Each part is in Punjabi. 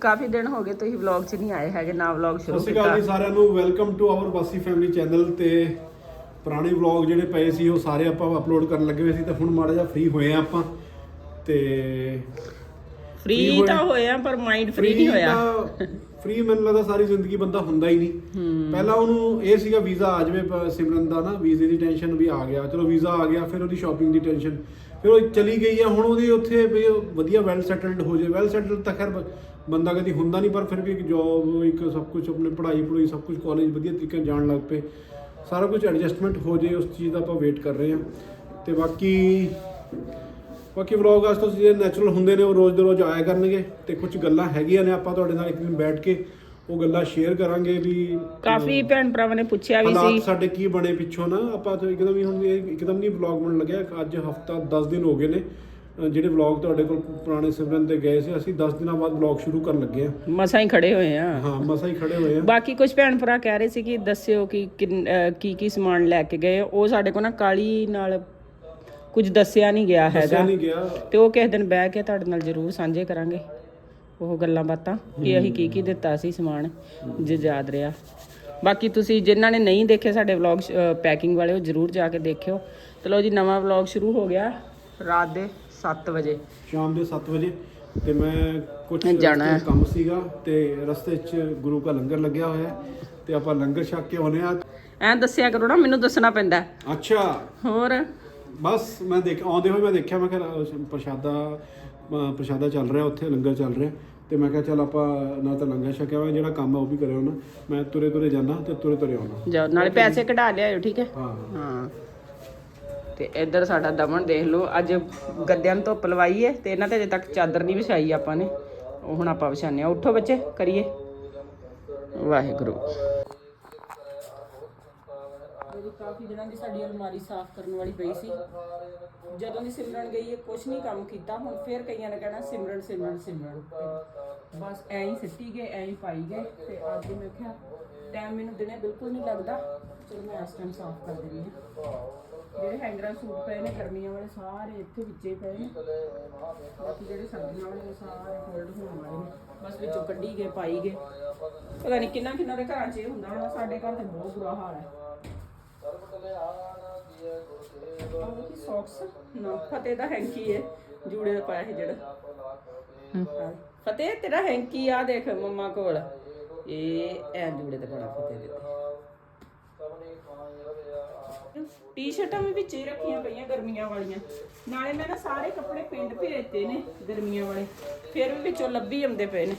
ਕਾਫੀ ਦਿਨ ਹੋ ਗਏ ਤੁਸੀਂ ਵਲੌਗ 'ਚ ਨਹੀਂ ਆਏ ਹੈਗੇ ਨਾ ਵਲੌਗ ਸਤਿ ਸ਼ੁਰੂ ਸ਼੍ਰੀ ਅਕਾਲ ਕੀਤਾ। ਜੀ ਸਾਰਿਆਂ ਨੂੰ welcome to our Bassi family channel ਤੇ ਪੁਰਾਣੇ ਵਲੌਗ ਜਿਹੜੇ ਪਏ ਸੀ ਉਹ ਸਾਰੇ ਆਪਾਂ ਅਪਲੋਡ ਕਰਨ ਲੱਗੇ ਹੋਏ ਸੀ ਤੇ ਹੁਣ ਮਾੜਾ ਜਿਹਾ ਫ੍ਰੀ ਹੋਏ ਆ ਆਪਾਂ ਤੇ ਫ੍ਰੀ ਤਾਂ ਹੋਏ ਆ ਪਰ ਮਾਈਂਡ ਫ੍ਰੀ ਨਹੀਂ ਹੋਇਆ। ਫ੍ਰੀ ਮੈਨੂੰ ਲੱਗਦਾ ਸਾਰੀ ਜ਼ਿੰਦਗੀ ਬੰਦਾ ਹੁੰਦਾ ਹੀ ਨਹੀਂ। ਪਹਿਲਾਂ ਉਹਨੂੰ ਇਹ ਸੀਗਾ ਵੀਜ਼ਾ ਆ ਜਾਵੇ ਪ- ਸਿਮਰਨ ਦਾ ਨਾ ਵੀਜ਼ੇ ਦੀ ਟੈਨਸ਼ਨ ਵੀ ਆ ਗਿਆ। ਚਲੋ ਵੀਜ਼ਾ ਆ ਗਿਆ ਫਿਰ ਉਹਦੀ ਸ਼ਾਪਿੰਗ ਦੀ ਟੈਨਸ਼ਨ ਫਿਰ ਉਹ ਚਲੀ ਗਈ ਆ ਹੁਣ ਉਹਦੀ ਉੱਥੇ ਵੀ ਉਹ ਵਧੀਆ ਵੈਲ ਸੈਟਲਡ ਹੋ ਜਾਏ ਵੈਲ ਸੈਟਲਡ ਤਾਂ ਖੈਰ ਬ- ਬੰਦਾ ਕਦੀ ਹੁੰਦਾ ਨਹੀਂ ਪਰ ਫਿਰ ਵੀ ਇੱਕ ਜੌਬ ਇੱਕ ਸਭ ਕੁਝ ਆਪਣੇ ਪੜ੍ਹਾਈ ਪੜ੍ਹਾਈ ਸਭ ਕੁਝ ਕਾਲਜ ਵਧੀਆ ਤਰੀਕੇ ਨਾਲ ਜਾਣ ਲੱਗ ਪਏ। ਸਾਰਾ ਕੁਝ ਐਡਜਸਟਮੈਂਟ ਹੋ ਜਾਏ ਉਸ ਚੀਜ਼ ਦਾ ਆਪਾਂ ਵੇਟ ਕਰ ਰਹੇ ਹਾਂ। ਤੇ ਬਾਕੀ ਬਾਕੀ ਵਲੌਗ ਅੱਜ ਤੋਂ ਜਿਹੜੇ ਨੈਚੁਰਲ ਹੁੰਦੇ ਨੇ ਉਹ ਰੋਜ਼ ਦੇ ਰੋਜ਼ ਆਇਆ ਕਰਨਗੇ ਤੇ ਕੁਝ ਗੱਲਾਂ ਹੈਗੀਆਂ ਨੇ ਆਪਾਂ ਤੁਹਾਡੇ ਨਾਲ ਇੱਕ ਦਿਨ ਬੈਠ ਕੇ ਉਹ ਗੱਲਾਂ ਸ਼ੇਅਰ ਕਰਾਂਗੇ ਵੀ ਕਾਫੀ ਭੈਣ ਭਰਾਵਾਂ ਨੇ ਪੁੱਛਿਆ ਵੀ ਹਾਲਾਤ ਸੀ। ਸਾਡੇ ਕੀ ਬਣੇ ਪਿੱਛੋਂ ਨਾ ਆਪਾਂ ਤਾਂ ਇੱਕਦਮ ਹੀ ਹੁਣ ਇੱਕਦਮ ਨਹੀਂ ਵਲੌਗ ਬਣਨ ਲੱਗਿਆ। ਅੱਜ ਹਫਤਾ 10 ਦਿਨ ਹੋ ਗਏ ਨੇ। ਜਿਹੜੇ ਵਲੌਗ ਤੁਹਾਡੇ ਕੋਲ ਪੁਰਾਣੇ ਸਿਮਰਨ ਤੇ ਗਏ ਸੀ ਅਸੀਂ 10 ਦਿਨਾਂ ਬਾਅਦ ਵਲੌਗ ਸ਼ੁਰੂ ਕਰਨ ਲੱਗੇ ਆ ਮਸਾਂ ਹੀ ਖੜੇ ਹੋਏ ਆ ਹਾਂ ਮਸਾ ਹੀ ਖੜੇ ਹੋਏ ਆ ਬਾਕੀ ਕੁਝ ਭੈਣ ਭਰਾ ਕਹਿ ਰਹੇ ਸੀ ਕਿ ਦੱਸਿਓ ਕਿ ਕੀ ਕੀ ਸਮਾਨ ਲੈ ਕੇ ਗਏ। ਉਹ ਸਾਡੇ ਕੋਲ ਨਾ ਕਾਲੀ ਨਾਲ ਕੁਝ ਦੱਸਿਆ ਨਹੀਂ ਗਿਆ ਦੱਸਿਆ ਹੈਗਾ। ਨਹੀਂ ਗਿਆ। ਤੇ ਉਹ ਕਿਸੇ ਦਿਨ ਬਹਿ ਕੇ ਤੁਹਾਡੇ ਨਾਲ ਜ਼ਰੂਰ ਸਾਂਝੇ ਕਰਾਂਗੇ। ਉਹ ਗੱਲਾਂ ਬਾਤਾਂ ਕਿ ਅਸੀਂ ਕੀ ਕੀ ਦਿੱਤਾ ਸੀ ਸਮਾਨ ਜੇ ਯਾਦ ਰਿਹਾ। ਬਾਕੀ ਤੁਸੀਂ ਜਿਨ੍ਹਾਂ ਨੇ ਨਹੀਂ ਦੇਖੇ ਸਾਡੇ ਵਲੌਗ ਪੈਕਿੰਗ ਵਾਲੇ ਉਹ ਜ਼ਰੂਰ ਜਾ ਕੇ ਦੇਖਿਓ। ਚਲੋ ਜੀ ਨਵਾਂ ਵਲੌਗ ਸ਼ੁਰੂ ਹੋ ਗਿਆ। ਰਾਤ ਦੇ 7 ਵਜੇ। ਸ਼ਾਮ ਦੇ 7 ਵਜੇ ਤੇ ਮੈਂ ਕੁਝ ਜਾਣਾ ਹੈ। ਕੰਮ ਸੀਗਾ ਤੇ ਰਸਤੇ 'ਚ ਗੁਰੂ ਕਾ ਲੰਗਰ ਲੱਗਿਆ ਹੋਇਆ ਹੈ ਤੇ ਆਪਾਂ ਲੰਗਰ ਛਕ ਕੇ ਆਉਨੇ ਆ ਐਂ ਦੱਸਿਆ ਕਰੋ ਨਾ ਮੈਨੂੰ ਦੱਸਣਾ ਪੈਂਦਾ ਅੱਛਾ। ਹੋਰ? ਬਸ ਮੈਂ ਦੇਖ ਆਉਂਦੇ ਹੋਏ ਮੈਂ ਦੇਖਿਆ ਮੈਂ ਕਿਹਾ ਅਹ ਪ੍ਰਸ਼ਾਦਾ ਅਹ ਪ੍ਰਸ਼ਾਦਾ ਚੱਲ ਰਿਹਾ ਉੱਥੇ ਲੰਗਰ ਚੱਲ ਰਿਹਾ ਤੇ ਮੈਂ ਕਿਹਾ ਚੱਲ ਆਪਾਂ ਨਾ ਤਾਂ ਲੰਗਰ ਛਕਿਆ ਹੋਇਆ ਜਿਹੜਾ ਕੰਮ ਆ ਉਹ ਵੀ ਕਰਿਓ ਨਾ। ਮੈਂ ਤੁਰੇ ਤੁਰੇ ਜਾਣਾ ਤੇ ਤੁਰੇ ਤੁਰੇ ਆਉਣਾ ਜਾਓ ਨਾਲੇ ਪੈਸੇ ਕਢਾ ਲਿਆਇਓ ਠੀਕ ਹੈ? ਹਾਂ। ਹਾਂ। ਤੇ ਇੱਧਰ ਸਾਡਾ ਦਮਨ ਦੇਖ ਲਓ, ਅੱਜ ਗੱਦਿਆਂ ਨੂੰ ਧੁੱਪ ਲਵਾਈ ਏ ਤੇ ਇਹਨਾਂ ਤੇ ਅਜੇ ਤੱਕ ਚਾਦਰ ਨਹੀਂ ਵਿਛਾਈ ਆਪਾਂ ਨੇ। ਉਹ ਹੁਣ ਆਪਾਂ ਵਿਛਾਉਂਦੇ ਆ ਉੱਠੋ ਬੱਚੇ, ਕਰੀਏ। ਵਾਹਿਗੁਰੂ। ਮੇਰੀ ਕਾਫੀ ਦਿਨਾਂ ਦੀ ਸਾਡੀ ਅਲਮਾਰੀ ਸਾਫ਼ ਕਰਨ ਵਾਲੀ ਪਈ ਸੀ। ਜਦੋਂ ਦੀ ਸਿਮਰਨ ਗਈ ਹੈ ਕੁਛ ਨਹੀਂ ਕੰਮ ਕੀਤਾ। ਹੁਣ ਫੇਰ ਕਈਆਂ ਨੇ ਕਹਿਣਾ, ਸਿਮਰਨ ਸਿਮਰਨ ਸਿਮਰਨ। ਤੇ ਬਸ ਐਂ ਹੀ ਸਿੱਟੀ ਗਏ, ਐਂ ਹੀ ਪਾਈ ਗਏ। ਤੇ ਅੱਜ ਮੈਂ ਕਿਹਾ ਟਾਈਮ ਮੈਨੂੰ ਦਿਨੇ ਬਿਲਕੁਲ ਨਹੀਂ ਲੱਗਦਾ। ਚਲੋ ਮੈਂ ਇਸ ਟਾਈਮ ਸਾਫ਼ ਕਰ ਦਿੰਦੀ ਹਾਂ। ਜਿਹੜੇ ਹੈਂਗਰਾਂ ਸੂਟ ਪਏ ਨੇ ਗਰਮੀਆਂ ਵਾਲੇ ਸਾਰੇ ਇੱਥੇ ਵਿੱਚੇ ਪਏ ਨੇ। ਬਾਕੀ ਜਿਹੜੇ ਸਰਦੀਆਂ ਵਾਲੇ ਉਹ ਸਾਰੇ ਫੋਲਡ ਹੋਣ ਵਾਲੇ ਨੇ। ਬਸ ਵਿੱਚੋਂ ਕੱਢੀ ਗਏ ਪਾਈ ਗਏ। ਪਤਾ ਨਹੀਂ ਕਿੰਨਾ ਕਿੰਨਾ ਦੇ ਘਰਾਂ 'ਚ ਇਹ ਹੁੰਦਾ ਹੋਣਾ ਸਾਡੇ ਘਰ ਤੇ ਬਹੁਤ ਬੁਰਾ ਹਾਲ ਹੈ। ਸੌਕਸ ਨਾ ਫਤਿਹ ਦਾ ਹੈਂਕੀ ਹੈ ਜੂੜੇ ਦਾ ਪਾਇਆ ਸੀ ਜਿਹੜਾ। ਫਤਿਹ ਤੇਰਾ ਹੈਂਕੀ ਆ ਦੇਖ ਮੰਮਾ ਕੋਲ। ਇਹ ਐ ਜੂੜੇ ਤੇ ਬੜਾ ਫਤਿਹ ਦੇ ਟੀ-ਸ਼ਰਟਾਂ ਵੀ ਵਿੱਚ ਰੱਖੀਆਂ ਪਈਆਂ ਗਰਮੀਆਂ ਵਾਲੀਆਂ। ਨਾਲੇ ਮੈਂ ਨਾ ਸਾਰੇ ਕੱਪੜੇ ਪਿੰਡ ਭੇਜਤੇ ਨੇ ਗਰਮੀਆਂ ਵਾਲੇ। ਫਿਰ ਵੀ ਵਿੱਚੋਂ ਲੱਭੀ ਆਉਂਦੇ ਪਏ ਨੇ।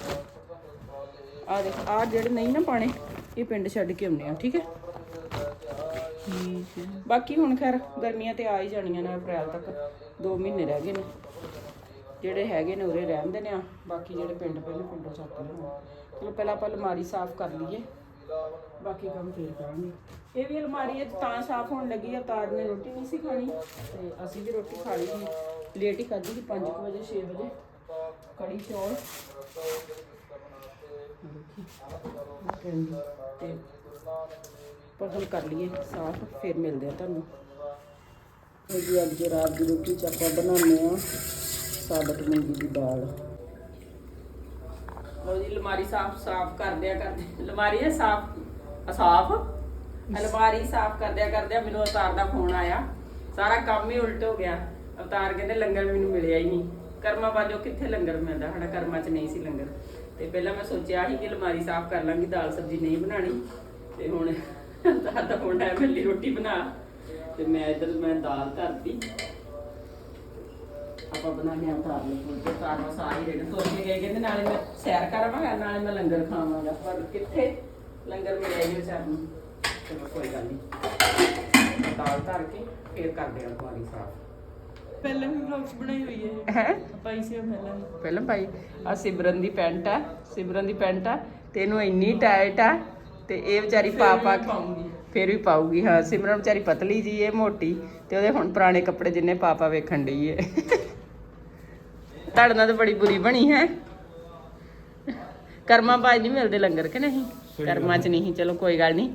ਆ ਦੇਖ ਆ ਜਿਹੜੇ ਨਹੀਂ ਨਾ ਪਾਣੇ ਇਹ ਪਿੰਡ ਛੱਡ ਕੇ ਆਉਂਦੇ ਆ ਠੀਕ ਹੈ? ਬਾਕੀ ਹੁਣ ਖੈਰ ਗਰਮੀਆਂ ਤੇ ਆ ਹੀ ਜਾਣੀਆਂ ਨੇ ਅਪ੍ਰੈਲ ਤੱਕ। 2 ਮਹੀਨੇ ਰਹਿ ਗਏ ਨੇ। ਜਿਹੜੇ ਹੈਗੇ ਨੇ ਉਰੇ ਰਹਿੰਦੇ ਨੇ ਆ। ਬਾਕੀ ਜਿਹੜੇ ਪਿੰਡ ਨੇ ਪਿੰਡੋਂ ਚੱਕ ਲਿਆਉਣਾ ਚਲੋ ਪਹਿਲਾਂ ਆਪਾਂ ਅਲਮਾਰੀ ਸਾਫ਼ ਕਰ ਲਈਏ। ਬਾਕੀ ਕੰਮ ਫੇਰ ਕਰਾਂਗੇ। ਇਹ ਵੀ ਅਲਮਾਰੀ ਅੱਜ ਤਾਂ ਸਾਫ਼ ਹੋਣ ਲੱਗੀ ਆ ਨੇ ਰੋਟੀ ਨਹੀਂ ਸੀ ਖਾਣੀ। ਤੇ ਅਸੀਂ ਵੀ ਰੋਟੀ ਖਾ ਲਈ ਸੀ। ਲੇਟ ਹੀ ਖਾਧੀ ਸੀ 5 ਵਜੇ 6 ਵਜੇ। ਕੜੀ, ਚੌਲ। ਤੇ ਪਰਦਲ ਕਰ ਲਈਏ ਸਾਫ਼, ਫਿਰ ਮਿਲਦੇ ਆ ਤੁਹਾਨੂੰ। ਜੀ ਅੱਜ ਰਾਤ ਦੀ ਰੋਟੀ ਚ ਆਪਾਂ ਬਣਾਉਂਦੇ ਆ ਸਾਬਤ ਮੂੰਗੀ ਦੀ ਦਾਲ। ਲੋ ਜੀ, ਅਲਮਾਰੀ ਸਾਫ਼ ਸਾਫ਼ ਕਰਦਿਆ ਕਰਦੇ। ਅਲਮਾਰੀ ਹੈ ਸਾਫ਼ ਸਾਫ਼? ਅਲਮਾਰੀ ਸਾਫ਼ ਕਰਦਿਆ ਕਰਦਿਆ ਮੈਨੂੰ ਅਵਤਾਰ ਦਾ ਫੋਨ ਆਇਆ। ਸਾਰਾ ਕੰਮ ਹੀ ਉਲਟ ਹੋ ਗਿਆ। ਅਵਤਾਰ ਕਹਿੰਦੇ ਲੰਗਰ ਮੈਨੂੰ ਮਿਲਿਆ ਹੀ ਨਹੀਂ। ਕਰਮਾ ਬਾਜੋ ਕਿੱਥੇ ਲੰਗਰ ਮਿਲਦਾ? ਸਾਡਾ ਕਰਮਾ 'ਚ ਨਹੀਂ ਸੀ ਲੰਗਰ। ਤੇ ਪਹਿਲਾਂ ਮੈਂ ਸੋਚਿਆ ਸੀ ਕਿ ਅਲਮਾਰੀ ਸਾਫ਼ ਕਰ ਲਾਂਗੀ, ਦਾਲ ਸਬਜ਼ੀ ਨਹੀਂ ਬਣਾਣੀ ਤੇ ਹੁਣ ਅਵਤਾਰ ਦਾ ਫੋਨ ਆਇਆ ਮੇਰੀ ਰੋਟੀ ਬਣਾ। ਤੇ ਮੈਂ ਇੱਧਰ, ਮੈਂ ਦਾਲ ਧਰਤੀ। ਆਪਾਂ ਬਣਾਉਂਦੇ ਹਾਂ ਤਾਰ ਨੂੰ ਫੁਲਕੇ। ਤਾਰ ਨੂੰ ਸਾਰੀ ਰੇੜ ਤੋੜ ਕੇ ਗਏ, ਕਹਿੰਦੇ ਨਾਲੇ ਮੈਂ ਸੈਰ ਕਰਾਂਗਾ ਨਾਲੇ ਮੈਂ ਲੰਗਰ ਖਾਵਾਂਗਾ। ਪਰ ਕਿੱਥੇ ਲੰਗਰ ਮਿਲਿਆ ਹੀ ਵਿਚਾਰ ਨੂੰ। ਚਲੋ ਕੋਈ ਗੱਲ ਨਹੀਂ ਦਾਲ ਧਰ ਕੇ ਫੇਰ ਕਰਦੇ ਹਾਂ ਪਾਣੀ ਸਾਫ਼। ਪਹਿਲਾਂ ਵੀ ਵਲੌਗਸ ਬਣਾਈ ਹੋਈ ਹੈ ਹੈ? ਪਾਈ ਸੀ ਪਹਿਲਾਂ ਵੀ। ਪਹਿਲਾਂ ਭਾਈ ਆ ਸਿਮਰਨ ਦੀ ਪੈਂਟ ਆ ਸਿਮਰਨ ਦੀ ਪੈਂਟ ਆ ਤੇ ਇਹਨੂੰ ਇੰਨੀ ਟਾਈਟ ਆ ਤੇ ਇਹ ਵਿਚਾਰੀ ਪਾ ਪਾ ਕੇ ਪਾਉਂਗੀ ਫੇਰ ਵੀ ਪਾਊਗੀ ਹਾਂ ਸਿਮਰਨ ਵਿਚਾਰੀ ਪਤਲੀ ਜੀ ਇਹ ਮੋਟੀ ਤੇ ਉਹਦੇ ਹੁਣ ਪੁਰਾਣੇ ਕੱਪੜੇ ਜਿੰਨੇ ਪਾਪਾ ਵੇਖਣ ਡਈ ਏ ਤੁਹਾਡੇ ਨਾਲ ਤਾਂ ਬੜੀ ਬੁਰੀ ਬਣੀ ਹੈ। ਕਰਮਾ ਬਾਜ ਨਹੀਂ ਮਿਲਦੇ ਲੰਗਰ ਕਿ ਨਹੀਂ? ਕਰਮਾ ਚ ਨਹੀਂ ਚਲੋ ਕੋਈ ਗੱਲ ਨਹੀਂ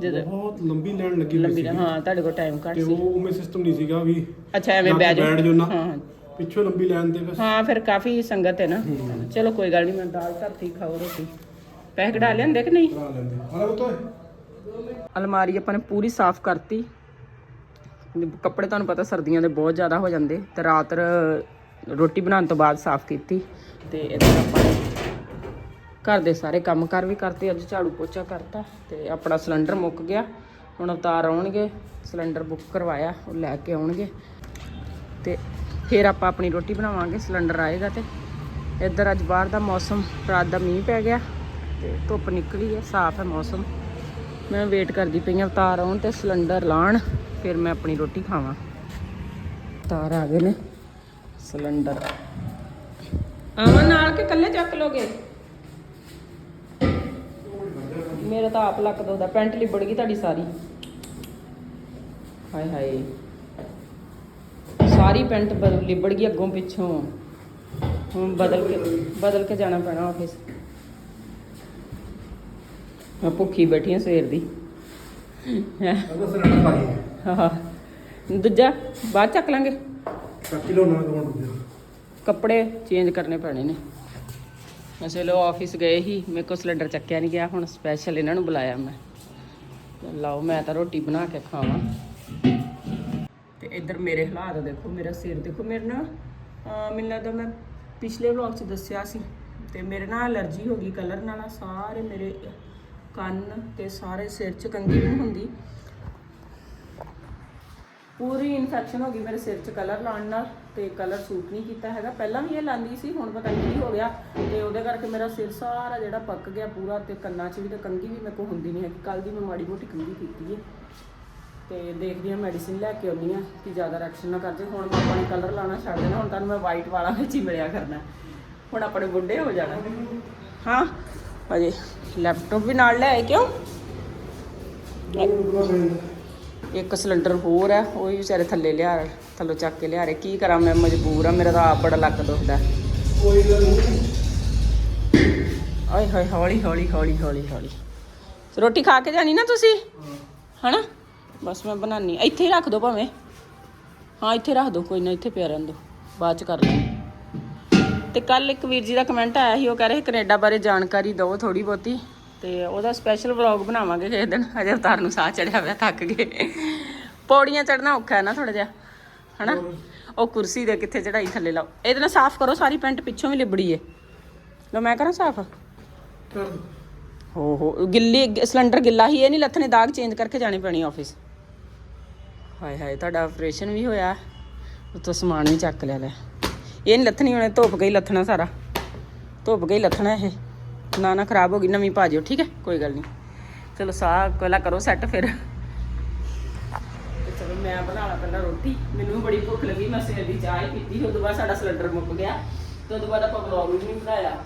ਜਦੋਂ ਬਹੁਤ ਲੰਬੀ ਲਾਈਨ ਲੱਗੀ ਹੋਈ ਲੰਬੀ ਸੀ ਹਾਂ ਤੁਹਾਡੇ ਕੋਲ ਟਾਈਮ ਘੱਟ ਤੇ ਸੀ। ਉਹ ਉਵੇਂ ਸਿਸਟਮ ਨਹੀਂ ਸੀਗਾ ਵੀ ਅੱਛਾ ਐਵੇਂ ਨਾ ਬੈਠ ਜਾਓ ਨਾ। ਹਾਂ। ਪਿੱਛੋਂ ਲੰਬੀ ਲਾਈਨ ਤੇ ਬਸ। ਹਾਂ ਫਿਰ ਕਾਫੀ ਸੰਗਤ ਹੈ ਨਾ। ਚਲੋ ਕੋਈ ਗੱਲ ਨਹੀਂ ਮੈਂ ਦਾਲ ਧਰਤੀ ਖਾਓ ਰੋਟੀ। ਪੈਸੇ ਕਢਾ ਲਿਆਂਦੇ ਕਿ ਨਹੀਂ? ਕਰਾ ਲੈਂਦੇ। ਹਾਲੇ ਬਤੋ ਅਲਮਾਰੀ ਆਪਾਂ ਨੇ ਪੂਰੀ ਸਾਫ਼ ਕਰਤੀ। ਕੱਪੜੇ ਤੁਹਾਨੂੰ ਪਤਾ ਸਰਦੀਆਂ ਦੇ ਬਹੁਤ ਜ਼ਿਆਦਾ ਹੋ ਜਾਂਦੇ। ਤੇ ਰਾਤ ਰੋਟੀ ਬਣਾਉਣ ਤੋਂ ਬਾਅਦ ਸਾਫ਼ ਕੀਤੀ। ਤੇ ਇੱਧਰ ਆਪਾਂ ਘਰ ਦੇ ਸਾਰੇ ਕੰਮ ਕਰ ਵੀ ਕਰਤੇ, ਅੱਜ ਝਾੜੂ ਪੋਚਾ ਕਰਤਾ ਤੇ ਆਪਣਾ ਸਿਲੰਡਰ ਮੁੱਕ ਗਿਆ। ਹੁਣ ਅਵਤਾਰ ਆਉਣਗੇ, ਸਿਲੰਡਰ ਬੁੱਕ ਕਰਵਾਇਆ, ਉਹ ਲੈ ਕੇ ਆਉਣਗੇ। ਤੇ ਫਿਰ ਆਪਾਂ ਆਪਣੀ ਰੋਟੀ ਬਣਾਵਾਂਗੇ, ਸਿਲੰਡਰ ਆਏਗਾ ਤੇ। ਇੱਧਰ ਅੱਜ ਬਾਹਰ ਦਾ ਮੌਸਮ, ਰਾਤ ਦਾ ਮੀਂਹ ਪੈ ਗਿਆ ਤੇ ਧੁੱਪ ਨਿਕਲੀ ਹੈ ਸਾਫ਼ ਹੈ ਮੌਸਮ। ਮੈਂ ਵੇਟ ਕਰਦੀ ਪਈ ਹਾਂ ਅਵਤਾਰ ਆਉਣ ਤੇ ਸਿਲੰਡਰ ਲਾਣ, ਫਿਰ ਮੈਂ ਆਪਣੀ ਰੋਟੀ ਖਾਵਾਂ। ਤਾਰ ਆ ਗਏ ਨੇ, ਸਿਲੰਡਰ। ਆਵਾਂ ਨਾਲ ਕੇ ਇਕੱਲੇ ਚੱਕ ਲੋਗੇ? ਮੇਰਾ ਤਾਂ ਆਪ ਲੱਕ ਦੋਦਾ ਪੈਂਟ ਲਿਬੜ ਗਈ ਤੁਹਾਡੀ ਸਾਰੀ। ਹਾਏ ਹਾਏ। ਸਾਰੀ ਪੈਂਟ ਲਿਬੜ ਗਈ ਅੱਗੋਂ ਪਿੱਛੋਂ। ਹੁਣ ਬਦਲ ਕੇ ਬਦਲ ਕੇ ਜਾਣਾ ਪੈਣਾ ਆਫਿਸ ਮੈਂ ਭੁੱਖੀ ਬੈਠੀ ਹਾਂ ਸਵੇਰ ਦੀ। ਹੈਂ। ਦੂਜਾ ਬਾਅਦ ਚੱਕ ਲਾਂਗੇ। ਨਾ ਕੱਪੜੇ ਚੇਂਜ ਕਰਨੇ ਪੈਣੇ ਨੇ। ਮੈਂ ਚਲੋ ਆਫਿਸ ਗਏ ਹੀ ਮੇਰੇ ਕੋਲ ਸਿਲੰਡਰ ਚੱਕਿਆ ਨਹੀਂ ਗਿਆ, ਹੁਣ ਸਪੈਸ਼ਲ ਇਹਨਾਂ ਨੂੰ ਬੁਲਾਇਆ ਮੈਂ। ਲਓ, ਮੈਂ ਤਾਂ ਰੋਟੀ ਬਣਾ ਕੇ ਖਾਵਾਂ। ਤੇ ਇੱਧਰ ਮੇਰੇ ਹਾਲਾਤ ਦੇਖੋ, ਮੇਰਾ ਸਿਰ ਦੇਖੋ, ਮੇਰੇ ਨਾ ਮੈਨੂੰ ਲੱਗਦਾ ਮੈਂ ਪਿਛਲੇ ਵਲੌਗ 'ਚ ਦੱਸਿਆ ਸੀ, ਤੇ ਮੇਰੇ ਨਾਲ ਅਲਰਜੀ ਹੋ ਗਈ ਕਲਰ ਨਾਲ ਸਾਰੇ ਮੇਰੇ ਕੰਨ ਤੇ ਸਾਰੇ ਸਿਰ 'ਚ ਕੰਗੀ ਵੀ ਨਹੀਂ ਹੁੰਦੀ। ਪੂਰੀ ਇਨਫੈਕਸ਼ਨ ਹੋ ਗਈ ਮੇਰੇ ਸਿਰ 'ਚ ਕਲਰ ਲਾਉਣ ਨਾਲ ਤੇ ਕਲਰ ਸੂਟ ਨਹੀਂ ਕੀਤਾ ਹੈਗਾ। ਪਹਿਲਾਂ ਵੀ ਇਹ ਲਾਂਦੀ ਸੀ, ਹੁਣ ਪਤਾ ਨਹੀਂ ਕੀ ਹੋ ਗਿਆ ਤੇ ਉਹਦੇ ਕਰਕੇ ਮੇਰਾ ਸਿਰ ਸਾਰਾ ਜਿਹੜਾ ਪੱਕ ਗਿਆ ਪੂਰਾ ਤੇ ਕੰਨਾਂ 'ਚ ਵੀ ਤੇ ਕੰਗੀ ਵੀ ਮੇਰੇ ਕੋਲ ਹੁੰਦੀ ਨਹੀਂ ਹੈਗੀ। ਕੱਲ ਦੀ ਮੈਂ ਮਾੜੀ ਮੋਟੀ ਕੰਗੀ ਕੀਤੀ ਹੈ ਤੇ ਦੇਖਦੀ ਹਾਂ ਮੈਡੀਸਿਨ ਲੈ ਕੇ ਆਉਣੀ ਆ ਕਿ ਜ਼ਿਆਦਾ ਰਿਐਕਸ਼ਨ ਨਾ ਕਰ ਜੇ। ਹੁਣ ਮੈਂ ਆਪਣੇ ਕਲਰ ਲਾਣਾ ਛੱਡ ਦੇਣਾ, ਹੁਣ ਤੁਹਾਨੂੰ ਮੈਂ ਵਾਈਟ ਵਾਲਾ ਵਿੱਚ ਹੀ ਮਿਲਿਆ ਕਰਨਾ। ਹੁਣ ਆਪਣੇ ਬੁੱਢੇ ਹੋ ਜਾਣਾ। ਹਾਂ ਅਜੇ ਲੈਪਟਾਪ ਵੀ ਨਾਲ ਲੈ ਆਏ ਕਿਉਂ? ਇੱਕ ਸਿਲੰਡਰ ਹੋਰ ਹੈ ਉਹ ਵੀ ਵਿਚਾਰੇ ਥੱਲੇ ਲਿਆ ਥੱਲੋਂ ਚੱਕ ਕੇ ਲਿਆ ਰਹੇ। ਕੀ ਕਰਾਂ ਮੈਂ ਮਜਬੂਰ ਆ ਮੇਰਾ ਤਾਂ ਆਪ ਬੜਾ ਲੱਕ ਦੁਖਦਾ। ਕੋਈ ਗੱਲ ਨਹੀਂ ਓਏ ਹੋਏ ਹੌਲੀ ਹੌਲੀ ਹੌਲੀ ਹੌਲੀ ਹੌਲੀ। ਰੋਟੀ ਖਾ ਕੇ ਜਾਣੀ ਨਾ ਤੁਸੀਂ? ਹਨਾ? ਬਸ ਮੈਂ ਬਣਾਨੀ। ਇੱਥੇ ਹੀ ਰੱਖ ਦੋ ਭਾਵੇਂ। ਹਾਂ ਇੱਥੇ ਰੱਖ ਦੋ ਕੋਈ ਨਾ ਇੱਥੇ ਪਿਆ ਰਹਿਣ ਦੋ। ਬਾਅਦ ਚ ਕਰ ਲਾਂਗੇ। ਤੇ ਕੱਲ ਇੱਕ ਵੀਰ ਜੀ ਦਾ ਕਮੈਂਟ ਆਇਆ ਸੀ ਉਹ ਕਹਿ ਰਹੇ ਕੈਨੇਡਾ ਬਾਰੇ ਜਾਣਕਾਰੀ ਦਿਓ ਥੋੜੀ ਬਹੁਤੀ। ਤੇ ਉਹਦਾ ਸਪੈਸ਼ਲ ਵਲੌਗ ਬਣਾਵਾਂਗੇ ਕਿਸੇ ਦਿਨ। ਅਜੇ ਅਵਤਾਰ ਨੂੰ ਸਾਹ ਚੜਿਆ ਹੋਇਆ ਥੱਕ ਗਏ। ਪੌੜੀਆਂ ਚੜਨਾ ਔਖਾ ਹੈ ਨਾ ਥੋੜਾ ਜਿਹਾ ਹਨਾ? ਉਹ ਕੁਰਸੀ ਦੇ ਕਿੱਥੇ ਚੜਾਈ ਥੱਲੇ ਲਾਓ। ਇਹਦੇ ਨਾਲ ਸਾਫ਼ ਕਰੋ ਸਾਰੀ ਪੈਂਟ ਪਿੱਛੋਂ ਵੀ ਲਿਬੜੀ ਏ। ਲੋ ਮੈਂ ਕਰਾਂ ਸਾਫ਼? ਹੋ ਹੋ ਗਿੱਲੀ ਸਿਲੰਡਰ ਗਿੱਲਾ ਹੀ ਇਹ ਨਹੀਂ ਲੱਥਣੇ ਦਾਗ ਚੇਂਜ ਕਰਕੇ ਜਾਣੇ ਪੈਣੀ ਆਫਿਸ। ਹਾਏ ਹਾਏ ਤੁਹਾਡਾ ਆਪਰੇਸ਼ਨ ਵੀ ਹੋਇਆ। ਉੱਤੋਂ ਸਮਾਨ ਵੀ ਚੱਕ ਲਿਆ ਲੈ। ਇਹ ਨਹੀਂ ਲੱਥਣੀ ਹੁਣੇ ਧੁੱਪ ਗਈ ਲੱਥਣਾ ਸਾਰਾ। ਧੁੱਪ ਗਈ ਲੱਥਣਾ ਇਹ। ਨਾ ਨਾ ਖਰਾਬ ਹੋ ਗਈ, ਨਵੀਂ ਪਾ ਜਿਓ, ਠੀਕ ਹੈ? ਕੋਈ ਗੱਲ ਨਹੀਂ। ਚਲੋ ਸਾਹ ਪਹਿਲਾਂ ਕਰੋ ਸੈੱਟ ਫਿਰ। ਚਲੋ ਮੈਂ ਬਣਾ ਲਾ ਪਹਿਲਾਂ ਰੋਟੀ। ਮੈਨੂੰ ਬੜੀ ਭੁੱਖ ਲੱਗੀ, ਮੈਂ ਸਵੇਰ ਦੀ ਚਾਹ ਹੀ ਪੀਤੀ, ਉਦੋਂ ਬਾਅਦ ਸਾਡਾ ਸਿਲੰਡਰ ਮੁੱਕ ਗਿਆ। ਤੇ ਉਦੋਂ ਬਾਅਦ ਆਪਾਂ ਵਲੌਗ ਵੀ ਨਹੀਂ ਬਣਾਇਆ।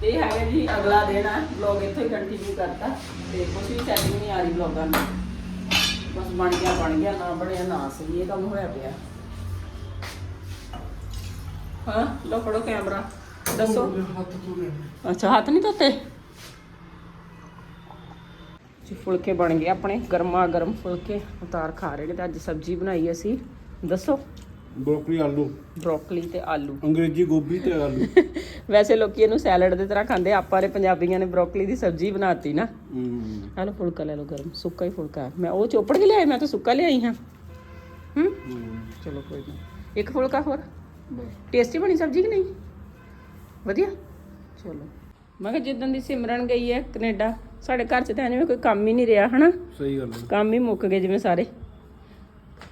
ਤੇ ਹੈਗਾ ਜੀ, ਅਗਲਾ ਦਿਨ ਆ ਵਲੌਗ ਇੱਥੋਂ ਹੀ ਕੰਟੀਨਿਊ ਕਰਤਾ। ਤੇ ਕੁਝ ਵੀ ਸੈਟਿੰਗ ਨਹੀਂ ਆ ਰਹੀ ਵਲੌਗਾਂ ਦੀ। ਬਸ ਬਣ ਗਿਆ ਬਣ ਗਿਆ, ਨਾ ਬਣਿਆ, ਨਾ ਸਹੀ, ਇਹ ਕੰਮ ਹੋਇਆ ਪਿਆ। ਹਾਂ ਲੋ ਫੜੋ ਕੈਮਰਾ ਦੱਸੋ। ਹੱਥ ਧੋਣੇ। ਅੱਛਾ ਹੱਥ ਨਹੀਂ ਧੋਤੇ? ਜੀ ਫੁਲਕੇ ਬਣ ਗਏ ਆਪਣੇ ਗਰਮਾ ਗਰਮ ਫੁਲਕੇ ਉਤਾਰ ਖਾ ਰਹੇ ਨੇ ਤੇ ਅੱਜ ਸਬਜ਼ੀ ਬਣਾਈ ਅਸੀਂ। ਦੱਸੋ? ਬ੍ਰੋਕਲੀ ਆਲੂ। ਬ੍ਰੋਕਲੀ ਤੇ ਆਲੂ। ਅੰਗਰੇਜ਼ੀ ਗੋਭੀ ਤੇ ਆਲੂ। ਵੈਸੇ ਲੋਕੀ ਇਹਨੂੰ ਸੈਲਡ ਦੀ ਤਰ੍ਹਾਂ ਖਾਂਦੇ ਆਪਾਂ ਦੇ ਪੰਜਾਬੀਆਂ ਨੇ ਬ੍ਰੋਕਲੀ ਦੀ ਸਬਜ਼ੀ ਬਣਾਤੀ ਨਾ। ਹੂੰ। ਆ ਲਓ ਫੁਲਕਾ ਲੈ ਲਓ ਗਰਮ ਸੁੱਕਾ ਹੀ ਫੁਲਕਾ। ਮੈਂ ਉਹ ਚੋਪੜ ਕੇ ਲਿਆਈ ਮੈਂ ਤਾਂ ਸੁੱਕਾ ਲਿਆਈ ਹਾਂ। ਹੂੰ? ਚਲੋ ਕੋਈ ਨਾ। ਇੱਕ ਫੁਲਕਾ ਹੋਰ। ਟੇਸਟੀ ਬਣੀ ਸਬਜ਼ੀ ਕਿ ਨਹੀਂ? ਵਧੀਆ। ਚਲੋ। ਮੈਂ ਕਿਹਾ ਜਿੱਦਾਂ ਦੀ ਸਿਮਰਨ ਗਈ ਹੈ ਕੈਨੇਡਾ ਸਾਡੇ ਘਰ 'ਚ ਤਾਂ ਜਿਵੇਂ ਕੋਈ ਕੰਮ ਹੀ ਨਹੀਂ ਰਿਹਾ ਹਨਾ? ਸਹੀ ਗੱਲ ਹੈ। ਕੰਮ ਹੀ ਮੁੱਕ ਗਏ ਜਿਵੇਂ ਸਾਰੇ।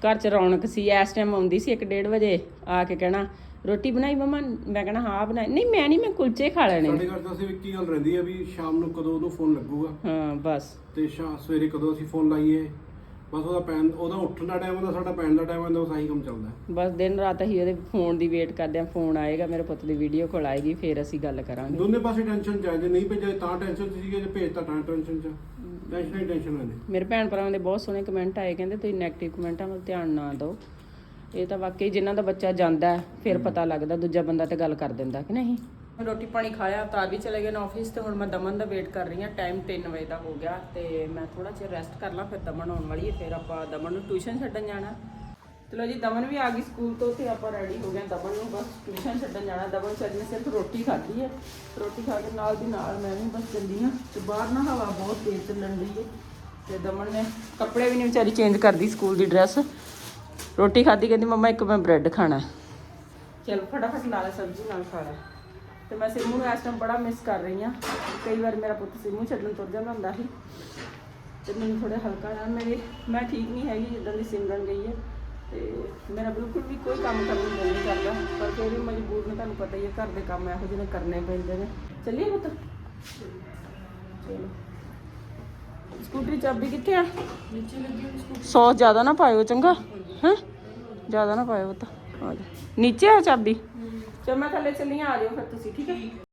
ਘਰ 'ਚ ਰੌਣਕ ਸੀ ਇਸ ਟਾਈਮ ਆਉਂਦੀ ਸੀ 1:30 ਵਜੇ ਆ ਕੇ ਕਹਿਣਾ ਰੋਟੀ ਬਣਾਈ ਮਮਾ? ਮੈਂ ਕਹਿਣਾ ਹਾਂ ਬਣਾਈ। ਨਹੀਂ ਮੈਂ ਨਹੀਂ ਮੈਂ ਕੁਲਚੇ ਖਾ ਲੈਣੇ ਸਾਡੇ ਘਰ ਤਾਂ ਅਸੀਂ ਇੱਕ ਗੱਲ ਰਹਿੰਦੀ ਹੈ ਵੀ ਸ਼ਾਮ ਨੂੰ ਕਦੋਂ ਉਹਨੂੰ ਫੋਨ ਲੱਗੂਗਾ। ਹਾਂ ਬਸ। ਤੇ ਸ਼ਾ ਸਵੇਰੇ ਕਦੋਂ ਅਸੀਂ ਫੋਨ ਲਾਈਏ? ਬਸ ਉਹਦਾ ਪੈਨ ਉਹਦਾ ਉੱਠਣ ਦਾ ਟਾਈਮ ਹੁੰਦਾ ਸਾਡਾ ਪੈਣ ਦਾ ਟਾਈਮ ਹੁੰਦਾ ਉਸ ਆਹੀ ਕੰਮ ਚੱਲਦਾ। ਬਸ ਦਿਨ ਰਾਤ ਅਸੀਂ ਉਹਦੇ ਫੋਨ ਦੀ ਵੇਟ ਕਰਦੇ ਆ ਫੋਨ ਆਏਗਾ ਮੇਰੇ ਪੁੱਤ ਦੀ ਵੀਡੀਓ ਕਾਲ ਆਏਗੀ ਫਿਰ ਅਸੀਂ ਗੱਲ ਕਰਾਂਗੇ। ਦੋਨੇ ਪਾਸੇ ਟੈਨਸ਼ਨ ਚਾਹੀਦੀ ਜੇ ਨਹੀਂ ਭੇਜਿਆ ਤਾਂ ਟੈਨਸ਼ਨ ਸੀਗੇ ਜੇ ਭੇਜਤਾ ਤਾਂ ਟੈਨਸ਼ਨ ਚ ਟੈਨਸ਼ਨ ਹੀ ਟੈਨਸ਼ਨ ਰਹਿੰਦੀ ਮੇਰੇ ਭੈਣ ਭਰਾਵਾਂ ਦੇ ਬਹੁਤ ਸੋਹਣੇ ਕਮੈਂਟ ਆਏ ਕਹਿੰਦੇ ਤੁਸੀਂ 네ਗੇਟਿਵ ਕਮੈਂਟਾਂ ਵੱਲ ਧਿਆਨ ਨਾ ਦਿਓ। ਇਹ ਤਾਂ ਵਾਕਈ ਜਿਨ੍ਹਾਂ ਦਾ ਬੱਚਾ ਜਾਂਦਾ ਹੈ, ਫਿਰ ਪਤਾ ਲੱਗਦਾ ਦੂਜਾ ਬੰਦਾ ਤੇ ਗੱਲ ਕਰ ਦਿੰਦਾ ਕਿ ਨਹੀਂ? ਰੋਟੀ ਪਾਣੀ ਖਾਇਆ ਤਾਂ ਵੀ ਚਲੇ ਗਏ ਨੇ ਆਫਿਸ ਤੇ, ਹੁਣ ਮੈਂ ਦਮਨ ਦਾ ਵੇਟ ਕਰ ਰਹੀ ਹਾਂ ਟਾਈਮ 3 ਵਜੇ ਦਾ ਹੋ ਗਿਆ ਤੇ ਮੈਂ ਥੋੜਾ ਜਿਹਾ ਰੈਸਟ ਕਰ ਲਾਂ, ਫਿਰ ਦਮਨ ਆਉਣ ਵਾਲੀ ਹੈ, ਫਿਰ ਆਪਾਂ ਦਮਨ ਨੂੰ ਟਿਊਸ਼ਨ ਛੱਡਣ ਜਾਣਾ। ਚਲੋ ਜੀ, ਦਮਨ ਵੀ ਆ ਗਈ ਸਕੂਲ ਤੋਂ ਤੇ ਆਪਾਂ ਰੈਡੀ ਹੋ ਗਏ ਦਮਨ ਨੂੰ, ਬਸ ਟਿਊਸ਼ਨ ਛੱਡਣ ਜਾਣਾ। ਦਮਨ ਚੱਜ ਨੇ ਸਿਰਫ ਰੋਟੀ ਖਾਧੀ ਹੈ। ਰੋਟੀ ਖਾ ਕੇ ਨਾਲ ਦੀ ਨਾਲ ਮੈਂ ਵੀ ਬਸ ਚੱਲੀ ਹਾਂ ਤੇ ਬਾਹਰ ਨਾ ਹਵਾ ਬਹੁਤ ਤੇਜ਼ ਚੱਲਣ ਦੀ ਹੈ ਤੇ ਦਮਨ ਨੇ ਕੱਪੜੇ ਵੀ ਨਹੀਂ ਵਿਚਾਰੀ ਚੇਂਜ ਕਰਦੀ ਸਕੂਲ ਦੀ ਡਰੈਸ ਰੋਟੀ ਖਾਧੀ, ਕਹਿੰਦੀ, ਮੰਮਾ, ਇੱਕ ਮੈਂ ਬ੍ਰੈਡ ਖਾਣਾ ਹੈ। ਚਲ, ਫਟਾਫਟ ਲਾ ਲੈ ਸਬਜ਼ੀ ਨਾਲ ਖਾ ਲੈ। ਤੇ ਮੈਂ ਸਿੰਮੂ ਨੂੰ ਇਸ ਟਾਈਮ ਬੜਾ ਮਿਸ ਕਰ ਰਹੀ ਹਾਂ। ਕਈ ਵਾਰ ਮੇਰਾ ਪੁੱਤ ਸਿੰਮੂ ਛੱਡਣ ਤੁਰ ਜਾਂਦਾ ਹੁੰਦਾ ਸੀ। ਤੇ ਮੈਨੂੰ ਥੋੜਾ ਹਲਕਾ ਨਾ ਮੇਰੇ ਮੈਂ ਠੀਕ ਨਹੀਂ ਹੈਗੀ ਜਿੱਦਾਂ ਦੀ ਸਿਮਰਨ ਗਈ ਹੈ। ਤੇ ਮੇਰਾ ਬਿਲਕੁਲ ਵੀ ਕੋਈ ਕੰਮ ਕਰਨ ਨੂੰ ਨਹੀਂ ਕਰਦਾ। ਪਰ ਫਿਰ ਵੀ ਮਜਬੂਰ ਨੇ ਤੁਹਾਨੂੰ ਪਤਾ ਹੀ ਹੈ ਘਰ ਦੇ ਕੰਮ ਇਹੋ ਜਿਹੇ ਨੇ ਕਰਨੇ ਪੈਂਦੇ ਨੇ। ਚੱਲੀਏ ਪੁੱਤ। ਚਲੋ। ਸਕੂਟਰੀ ਚਾਬੀ ਕਿੱਥੇ ਆ? ਨੀਚੇ ਲੱਗੀ ਹੋਈ ਸਕੂਲ ਸੌ ਜ਼ਿਆਦਾ ਨਾ ਪਾਇਓ ਚੰਗਾ ਹੈ? ਜ਼ਿਆਦਾ ਨਾ ਪਾਇਓ ਤਾਂ ਆ ਜਾ। ਨੀਚੇ ਆ ਚਾਬੀ? ਚਲ ਮੈਂ ਥੱਲੇ ਚੱਲੀ ਆ ਜਾਓ ਫਿਰ ਤੁਸੀਂ ਠੀਕ ਹੈ।